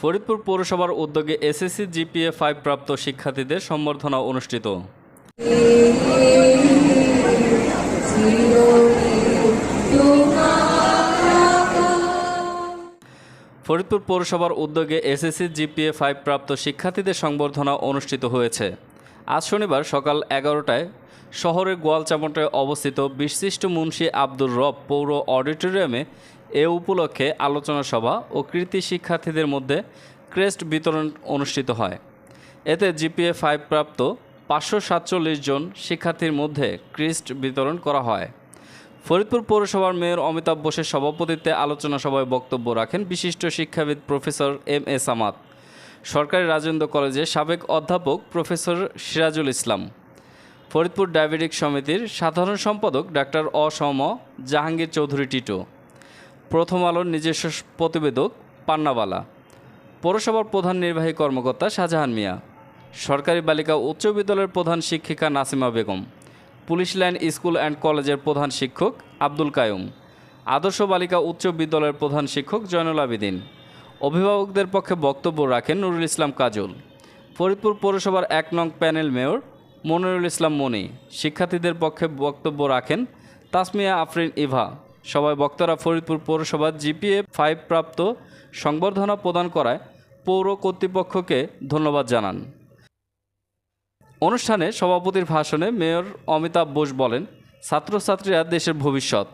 ফরিদপুর পৌরসভার উদ্যোগে SSC GPA five প্রাপ্ত শিক্ষার্থীদের সম্বর্ধনা অনুষ্ঠিত। ফরিদপুর পৌরসভার উদ্যোগে এসএসসি জিপিএ ফাইভ প্রাপ্ত শিক্ষার্থীদের সংবর্ধনা অনুষ্ঠিত হয়েছে। আজ শনিবার সকাল এগারোটায় শহরের গোয়ালচামটে অবস্থিত বিশিষ্ট মুন্সী আব্দুর রব পৌর অডিটোরিয়ামে এ উপলক্ষে আলোচনা সভা ও কৃতি শিক্ষার্থীদের মধ্যে ক্রেস্ট বিতরণ অনুষ্ঠিত হয়। এতে জিপিএ ফাইভ প্রাপ্ত পাঁচশো সাতচল্লিশ জন শিক্ষার্থীর মধ্যে ক্রিস্ট বিতরণ করা হয়। ফরিদপুর পৌরসভার মেয়র অমিতাভ বোসের সভাপতিত্বে আলোচনা সভায় বক্তব্য রাখেন বিশিষ্ট শিক্ষাবিদ প্রফেসর এম এ সামাদ। সরকারি রাজেন্দ্র কলেজের সাবেক অধ্যাপক প্রফেসর সিরাজুল ইসলাম। ফরিদপুর ডায়াবেটিক সমিতির সাধারণ সম্পাদক ডাক্তার অসম জাহাঙ্গীর চৌধুরী টিটো। প্রথম আলোর নিজস্ব প্রতিবেদক পান্নাবালা। পৌরসভার প্রধান নির্বাহী কর্মকর্তা শাহজাহান মিয়া। সরকারি বালিকা উচ্চ বিদ্যালয়ের প্রধান শিক্ষিকা Nasima Begum. Police line school and কলেজের প্রধান শিক্ষক আব্দুল কায়ুম। আদর্শ বালিকা উচ্চ বিদ্যালয়ের প্রধান শিক্ষক জয়নুল আবেদিন। অভিভাবকদের পক্ষে বক্তব্য রাখেন নুরুল ইসলাম কাজল। ফরিদপুর পৌরসভার এক নং প্যানেল মেয়র মনিরুল ইসলাম মনি। শিক্ষার্থীদের পক্ষে বক্তব্য রাখেন তাসমিয়া আফরিন ইভা। সবাই বক্তারা ফরিদপুর পৌরসভার জিপিএ ফাইভ প্রাপ্ত সংবর্ধনা প্রদান করায় পৌর কর্তৃপক্ষকে ধন্যবাদ জানান। অনুষ্ঠানে সভাপতির ভাষণে মেয়র অমিতাভ বোস বলেন, ছাত্রছাত্রীরা দেশের ভবিষ্যৎ।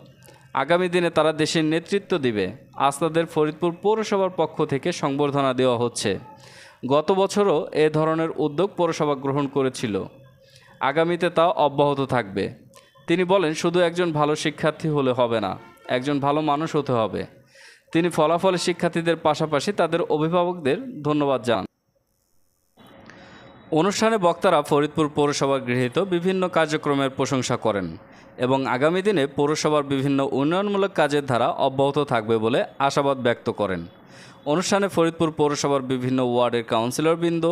আগামী দিনে তারা দেশের নেতৃত্ব দিবে। আজ তাদের ফরিদপুর পৌরসভার পক্ষ থেকে সংবর্ধনা দেওয়া হচ্ছে। গত বছরও এ ধরনের উদ্যোগ পৌরসভা গ্রহণ করেছিল। আগামীতে তা অব্যাহত থাকবে। তিনি বলেন, শুধু একজন ভালো শিক্ষার্থী হলে হবে না, একজন ভালো মানুষ হতে হবে। তিনি ফলাফলে শিক্ষার্থীদের পাশাপাশি তাদের অভিভাবকদের ধন্যবাদ জানান। অনুষ্ঠানে বক্তারা ফরিদপুর পৌরসভা গৃহীত বিভিন্ন কার্যক্রমের প্রশংসা করেন এবং আগামী দিনে পৌরসভার বিভিন্ন উন্নয়নমূলক কাজের ধারা অব্যাহত থাকবে বলে আশাবাদ ব্যক্ত করেন। অনুষ্ঠানে ফরিদপুর পৌরসভার বিভিন্ন ওয়ার্ডের কাউন্সিলরবৃন্দ,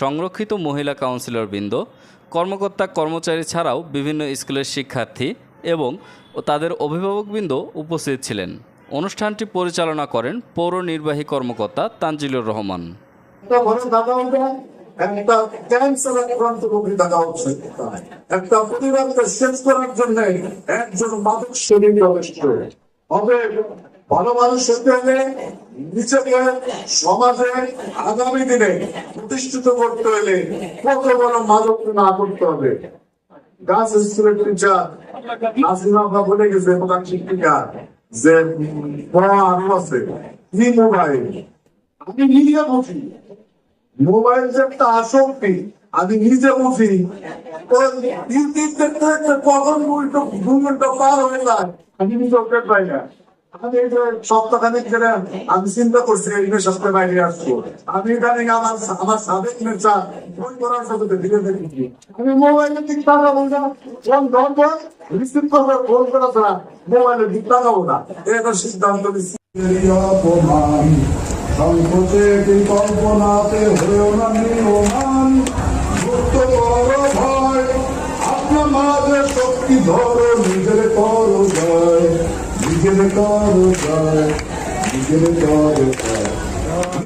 সংরক্ষিত মহিলা কাউন্সিলরবৃন্দ কর্মকর্তা কর্মচারী ছাড়াও বিভিন্ন স্কুলের শিক্ষার্থী এবং তাদের অভিভাবকবৃন্দ উপস্থিত ছিলেন। অনুষ্ঠানটি পরিচালনা করেন পৌর নির্বাহী কর্মকর্তা তানজিলুর রহমান। একটা পরিবারকে শেষ করার জন্য একজন মাদক সেবী হবে ভালো মানুষ হতে হলে নিজেকে সমাজে আগামী দিনে প্রতিষ্ঠিত করতে হলে কত বড় মাদক না করতে হবে। গাছ স্কুলের টিচার নাসিমা বলে গেছে, প্রধান শিক্ষিকা, যে আরও আছে, কি মোবাইল? আমি নিজে বুঝি মোবাইল যে একটা আসক্তি, আমি নিজে বুঝি কখন দু ঘণ্টা পার হয়ে যায় আমি নিজে ওকে পাই না। আমি সপ্তাহখানেক ধরে আমি চিন্তা করছি এই সপ্তাহে বাইরে আসব। আমি ইদানিং আমার আমার সাবেক নেতা বই করার সাথে ধীরে ধীরে আমি মোবাইলের দিক তাকাবো না। ফোন ধরবো রিসিভ করব ফোন করা ছাড়া মোবাইলের দিক তাকাবো না। এটা সিদ্ধান্ত নিচ্ছি। অপমান সংকোচে কল্পনাতে হয়েও না শক্তি ধরো নিজের করো জয় নিজের করো জয় নিজের করো জয়